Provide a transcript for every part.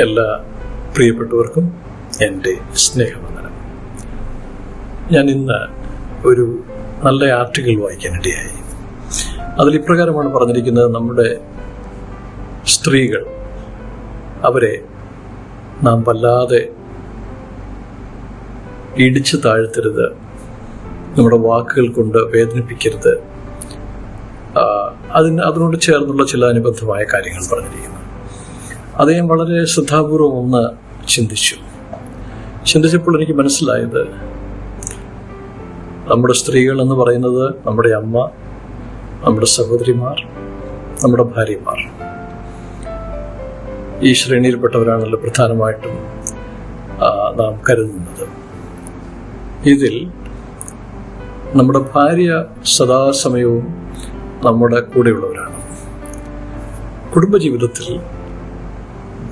എല്ലാ പ്രിയപ്പെട്ടവർക്കും എന്റെ സ്നേഹവന്ദനം. ഞാൻ ഇന്ന് ഒരു നല്ല ആർട്ടിക്കിൾ വായിക്കാനിടയായി അതിൽ ഇപ്രകാരമാണ് പറഞ്ഞിരിക്കുന്നത് നമ്മുടെ സ്ത്രീകൾ അവരെ നാം വല്ലാതെ ഇടിച്ചു താഴ്ത്തരുത് നമ്മുടെ വാക്കുകൾ കൊണ്ട് വേദനിപ്പിക്കരുത്. അതിന് അതിനോട് ചേർന്നുള്ള ചില അനുബന്ധമായ കാര്യങ്ങൾ പറഞ്ഞിരിക്കുന്നു. ഞാൻ വളരെ ശ്രദ്ധാപൂർവം ഒന്ന് ചിന്തിച്ചു. ചിന്തിച്ചപ്പോൾ എനിക്ക് മനസ്സിലായത് നമ്മുടെ സ്ത്രീകൾ എന്ന് പറയുന്നത് നമ്മുടെ അമ്മ നമ്മുടെ സഹോദരിമാർ നമ്മുടെ ഭാര്യമാർ. ഈ ശ്രേണിയിൽപ്പെട്ടവരാണല്ലോ പ്രധാനമായിട്ടും നാം കരുതുന്നത്. ഇതിൽ നമ്മുടെ ഭാര്യ സദാസമയവും നമ്മുടെ കൂടെയുള്ളവരാണ്. കുടുംബജീവിതത്തിൽ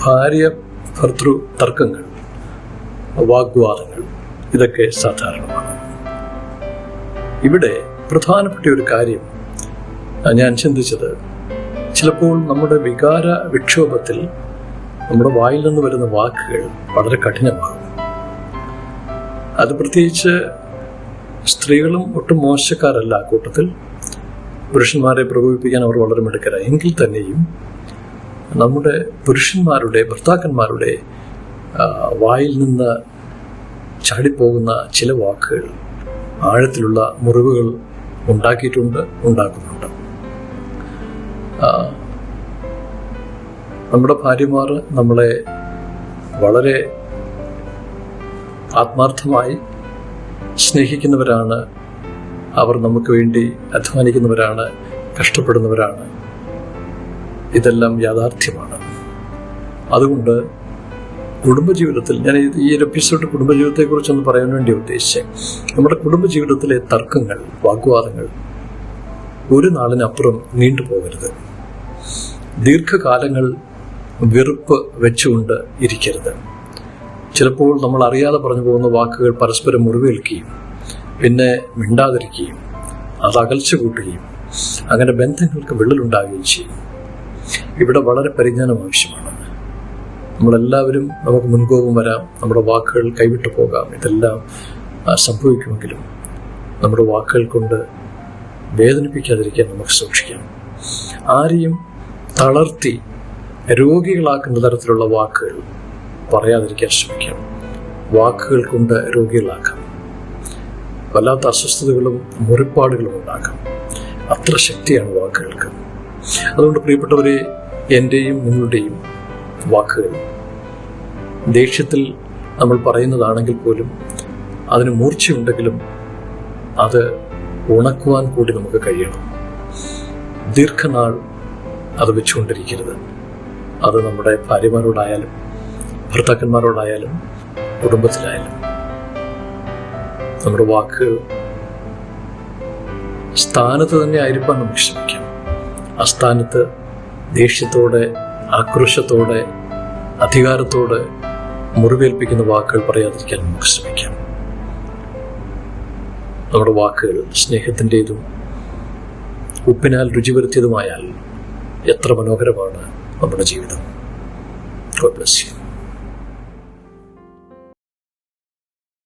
ഭാര്യ ഭർത്തൃ തർക്കങ്ങൾ വാഗ്വാദങ്ങൾ ഇതൊക്കെ സാധാരണമാണ്. ഇവിടെ പ്രധാനപ്പെട്ട ഒരു കാര്യം ഞാൻ ചിന്തിച്ചത് ചിലപ്പോൾ നമ്മുടെ വികാര വിക്ഷോഭത്തിൽ നമ്മുടെ വായിൽ നിന്ന് വരുന്ന വാക്കുകൾ വളരെ കഠിനമാകും. അത് പ്രത്യേകിച്ച് സ്ത്രീകളും ഒട്ടും മോശക്കാരല്ല കൂട്ടത്തിൽ. പുരുഷന്മാരെ പ്രകോപിപ്പിക്കാൻ അവർ വളരെ മിടുക്കരായി എങ്കിൽ തന്നെയും നമ്മുടെ പുരുഷന്മാരുടെ ഭർത്താക്കന്മാരുടെ വായിൽ നിന്ന് ചാടിപ്പോകുന്ന ചില വാക്കുകൾ ആഴത്തിലുള്ള മുറിവുകൾ ഉണ്ടാക്കിയിട്ടുണ്ട് ഉണ്ടാക്കുന്നുണ്ട്. നമ്മുടെ ഭാര്യമാർ നമ്മളെ വളരെ ആത്മാർത്ഥമായി സ്നേഹിക്കുന്നവരാണ്. അവർ നമുക്ക് വേണ്ടി അധ്വാനിക്കുന്നവരാണ് കഷ്ടപ്പെടുന്നവരാണ്. ഇതെല്ലാം യാഥാർത്ഥ്യമാണ്. അതുകൊണ്ട് കുടുംബജീവിതത്തിൽ ഞാൻ ഈ ഒരു എപ്പിസോഡ് കുടുംബജീവിതത്തെക്കുറിച്ചൊന്ന് പറയാൻ വേണ്ടി ഉദ്ദേശിച്ചത് നമ്മുടെ കുടുംബജീവിതത്തിലെ തർക്കങ്ങൾ വാഗ്വാദങ്ങൾ ഒരു നാളിനപ്പുറം നീണ്ടുപോകരുത് ദീർഘകാലങ്ങൾ വെറുപ്പ് വെച്ചുകൊണ്ട് ഇരിക്കരുത്. ചിലപ്പോൾ നമ്മൾ അറിയാതെ പറഞ്ഞു പോകുന്ന വാക്കുകൾ പരസ്പരം മുറിവേൽക്കുകയും പിന്നെ മിണ്ടാതിരിക്കുകയും അത് അകൽച്ച കൂട്ടുകയും അങ്ങനെ ബന്ധങ്ങൾക്ക് വിള്ളലുണ്ടാകുകയും ചെയ്യും. ഇവിടെ വളരെ പരിജ്ഞാനം ആവശ്യമാണ്. നമ്മളെല്ലാവരും നമുക്ക് മുൻകോപം വരാം. നമ്മുടെ വാക്കുകൾ കൈവിട്ടു പോകാം. ഇതെല്ലാം സംഭവിക്കുമെങ്കിലും നമ്മുടെ വാക്കുകൾ കൊണ്ട് വേദനിപ്പിക്കാതിരിക്കാൻ നമുക്ക് സൂക്ഷിക്കാം. ആരെയും തളർത്തി രോഗികളാക്കുന്ന തരത്തിലുള്ള വാക്കുകൾ പറയാതിരിക്കാൻ ശ്രമിക്കാം. വാക്കുകൾ കൊണ്ട് രോഗികളാക്കാം. വല്ലാത്ത അസ്വസ്ഥതകളും മുറിപ്പാടുകളും ഉണ്ടാക്കാം. അത്ര ശക്തിയാണ് വാക്കുകൾക്ക്. അതുകൊണ്ട് പ്രിയപ്പെട്ടവരെ എന്റെയും നിങ്ങളുടെയും വാക്കുകൾ. ദേഷ്യത്തിൽ നമ്മൾ പറയുന്നതാണെങ്കിൽ പോലും അതിന് മൂർച്ചയുണ്ടെങ്കിലും അത് ഉണക്കുവാൻ കൂടി നമുക്ക് കഴിയണം. ദീർഘനാൾ അത് വെച്ചുകൊണ്ടിരിക്കരുത്. അത് നമ്മുടെ ഭാര്യമാരോടായാലും ഭർത്താക്കന്മാരോടായാലും കുടുംബത്തിലായാലും നമ്മുടെ വാക്കുകൾ സ്ഥാനത്ത് തന്നെ ആയിരിക്കാൻ നമുക്ക് ശ്രമിക്കാം ആ സ്ഥാനത്ത് ദേഷ്യത്തോടെ ആക്രോശത്തോടെ അധികാരത്തോടെ മുറിവേൽപ്പിക്കുന്ന വാക്കുകൾ പറയാതിരിക്കാൻ നമുക്ക് ശ്രമിക്കാം നമ്മുടെ വാക്കുകൾ സ്നേഹത്തിന്റെതും ഉപ്പിനാൽ രുചി വരുത്തിയതുമായാൽ എത്ര മനോഹരമാണ് നമ്മുടെ ജീവിതം ഗോഡ് ബ്ലസ് you.